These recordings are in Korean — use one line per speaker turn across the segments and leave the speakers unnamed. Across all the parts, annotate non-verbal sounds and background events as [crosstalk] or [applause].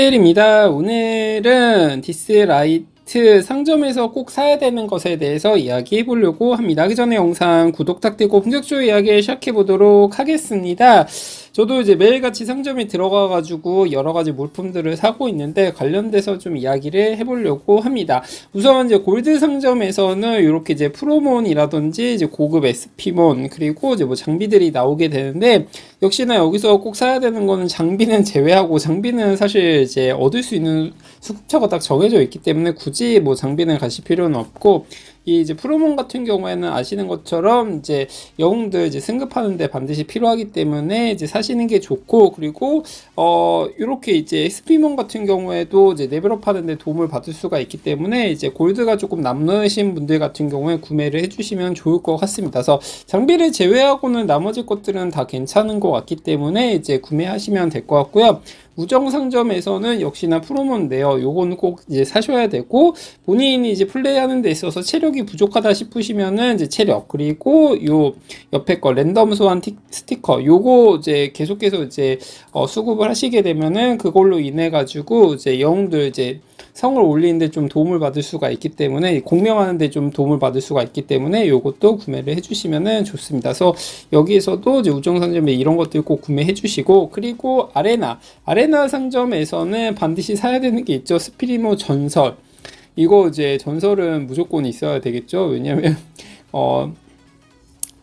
입니다. 오늘은 디스라이트 상점에서 꼭 사야 되는 것에 대해서 이야기해 보려고 합니다. 그 전에 영상 구독 부탁드리고 본격적으로 이야기 시작해 보도록 하겠습니다. 저도 이제 매일같이 상점에 들어가 가지고 여러 가지 물품들을 사고 있는데 관련돼서 좀 이야기를 해보려고 합니다. 우선 이제 골드 상점에서는 이렇게 이제 프로몬이라든지 이제 고급 SP몬 그리고 이제 뭐 장비들이 나오게 되는데 역시나 여기서 꼭 사야 되는 거는 장비는 [laughs] 제외하고 장비는 사실 이제 얻을 수 있는 수급처가 딱 정해져 있기 때문에 굳이 뭐 장비는 가실 필요는 없고 이 이제 프로몬 같은 경우에는 아시는 것처럼 이제 영웅들 이제 승급하는데 반드시 필요하기 때문에 이제 사시는 게 좋고 그리고 어 이렇게 이제 SP몬 같은 경우에도 이제 레벨업 하는데 도움을 받을 수가 있기 때문에 이제 골드가 조금 남으신 분들 같은 경우에 구매를 해주시면 좋을 것 같습니다. 그래서 장비를 제외하고는 나머지 것들은 다 괜찮은 것 같기 때문에 이제 구매하시면 될 것 같고요. 우정 상점에서는 역시나 프로몬인데요. 요거는 꼭 이제 사셔야 되고 본인이 이제 플레이하는 데 있어서 체력이 부족하다 싶으시면은 이제 체력 그리고 요 옆에 거 랜덤 소환 티, 스티커 요거 이제 계속해서 이제 어, 수급을 하시게 되면은 그걸로 인해 가지고 이제 영웅들 이제 성을 올리는데 좀 도움을 받을 수가 있기 때문에 공명하는데 좀 도움을 받을 수가 있기 때문에 요것도 구매를 해주시면은 좋습니다. 그래서 여기에서도 이제 우정 상점에 이런 것들 꼭 구매해 주시고 그리고 아레나 아레 나 상점에서는 반드시 사야 되는 게 있죠. 스피리모 전설 이거 이제 전설은 무조건 있어야 되겠죠. 왜냐면 [laughs] 어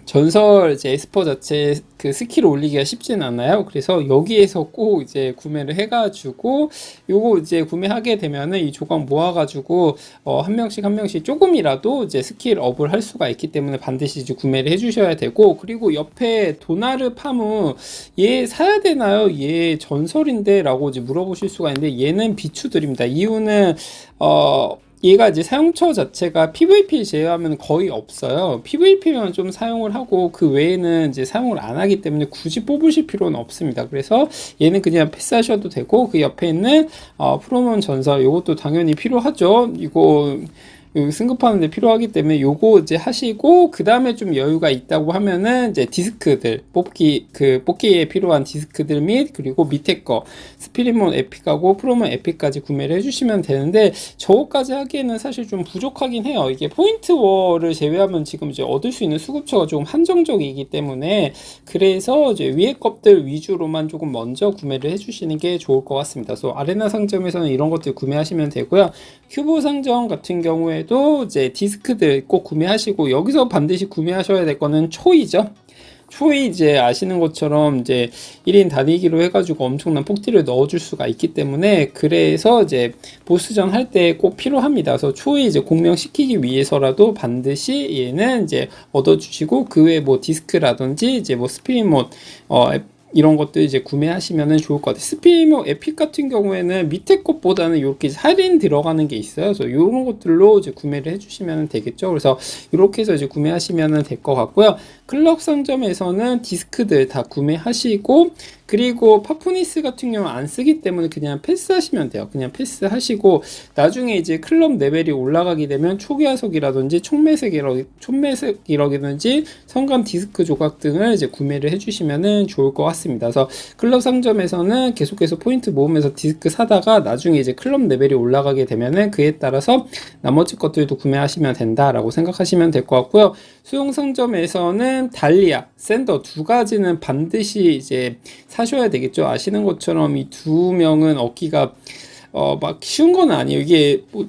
전설 이제 에스퍼 자체 그 스킬 올리기가 쉽진 않아요. 그래서 여기에서 꼭 이제 구매를 해가지고 요거 이제 구매하게 되면은 이 조각 모아가지고 어, 한 명씩 한 명씩 조금이라도 이제 스킬 업을 할 수가 있기 때문에 반드시 이제 구매를 해주셔야 되고 그리고 옆에 도나르 파무 얘 사야 되나요? 얘 전설인데라고 이제 물어보실 수가 있는데 얘는 비추드립니다. 이유는 어 얘가 이제 사용처 자체가 PVP 제외하면 거의 없어요. PVP만 좀 사용을 하고 그 외에는 이제 사용을 안 하기 때문에 굳이 뽑으실 필요는 없습니다. 그래서 얘는 그냥 패스하셔도 되고 그 옆에 있는 어, 프로몬 전설 이것도 당연히 필요하죠. 이거 승급하는데 필요하기 때문에 요거 이제 하시고 그 다음에 좀 여유가 있다고 하면은 이제 디스크들 뽑기 그 뽑기에 필요한 디스크들 및 그리고 밑에 거 스피릿몬 에픽하고 프로몬 에픽까지 구매를 해주시면 되는데 저거까지 하기에는 사실 좀 부족하긴 해요. 이게 포인트 월을 제외하면 지금 이제 얻을 수 있는 수급처가 조금 한정적이기 때문에 그래서 이제 위에 것들 위주로만 조금 먼저 구매를 해주시는 게 좋을 것 같습니다. 그래서 아레나 상점에서는 이런 것들 구매하시면 되고요. 큐브 상점 같은 경우에 경우에도 이제 디스크들 꼭 구매하시고 여기서 반드시 구매하셔야 될 거는 초이죠. 초이 이제 아시는 것처럼 이제 1인 다니기로 해가지고 엄청난 폭딜을 넣어줄 수가 있기 때문에 그래서 이제 보스전 할 때 꼭 필요합니다. 그래서 초이 이제 공명시키기 위해서라도 반드시 얘는 이제 얻어주시고 그 외에 뭐 디스크라든지 이제 뭐 스피릿몬 어 이런 것들 이제 구매하시면 좋을 것 같아요. 스피모 에픽 같은 경우에는 밑에 것보다는 이렇게 할인 들어가는 게 있어요. 그래서 이런 것들로 이제 구매를 해주시면 되겠죠. 그래서 이렇게 해서 이제 구매하시면 될 것 같고요. 클럽 상점에서는 디스크들 다 구매하시고 그리고 파푸니스 같은 경우 안 쓰기 때문에 그냥 패스하시면 돼요. 그냥 패스하시고 나중에 이제 클럽 레벨이 올라가게 되면 초기화석이라든지 촉매색이라든지 성감 디스크 조각 등을 이제 구매를 해주시면 좋을 것 같습니다. 그래서 클럽 상점에서는 계속해서 포인트 모으면서 디스크 사다가 나중에 이제 클럽 레벨이 올라가게 되면은 그에 따라서 나머지 것들도 구매하시면 된다라고 생각하시면 될 것 같고요. 수용 상점에서는 달리아, 샌더 두 가지는 반드시 이제 사셔야 되겠죠. 아시는 것처럼 이 두 명은 얻기가 어 막 쉬운 건 아니에요. 이게 뭐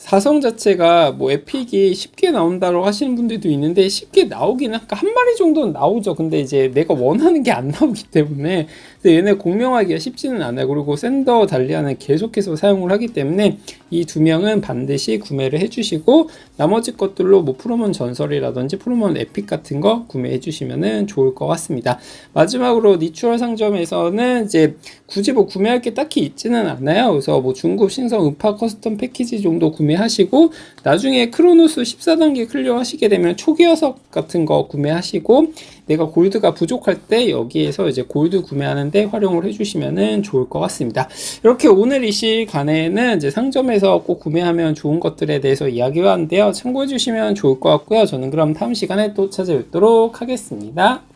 사성 자체가 뭐 에픽이 쉽게 나온다고 하시는 분들도 있는데 쉽게 나오기는 한 마리 정도는 나오죠. 근데 이제 내가 원하는 게 안 나오기 때문에 근데 얘네 공명하기가 쉽지는 않아요. 그리고 샌더 달리아는 계속해서 사용을 하기 때문에 이 두 명은 반드시 구매를 해주시고 나머지 것들로 뭐 프로몬 전설이라든지 프로몬 에픽 같은 거 구매해 주시면 좋을 것 같습니다. 마지막으로 니추럴 상점에서는 이제 굳이 뭐 구매할 게 딱히 있지는 않아요. 그래서 뭐 중급 신성 음파 커스텀 패키지 정도 구매 하시고 나중에 크로노스 14단계 클리어 하시게 되면 초기 화석 같은 거 구매하시고 내가 골드가 부족할 때 여기에서 이제 골드 구매하는데 활용을 해주시면 좋을 것 같습니다. 이렇게 오늘 이 시간에는 이제 상점에서 꼭 구매하면 좋은 것들에 대해서 이야기해봤는데요. 참고해 주시면 좋을 것 같고요. 저는 그럼 다음 시간에 또 찾아뵙도록 하겠습니다.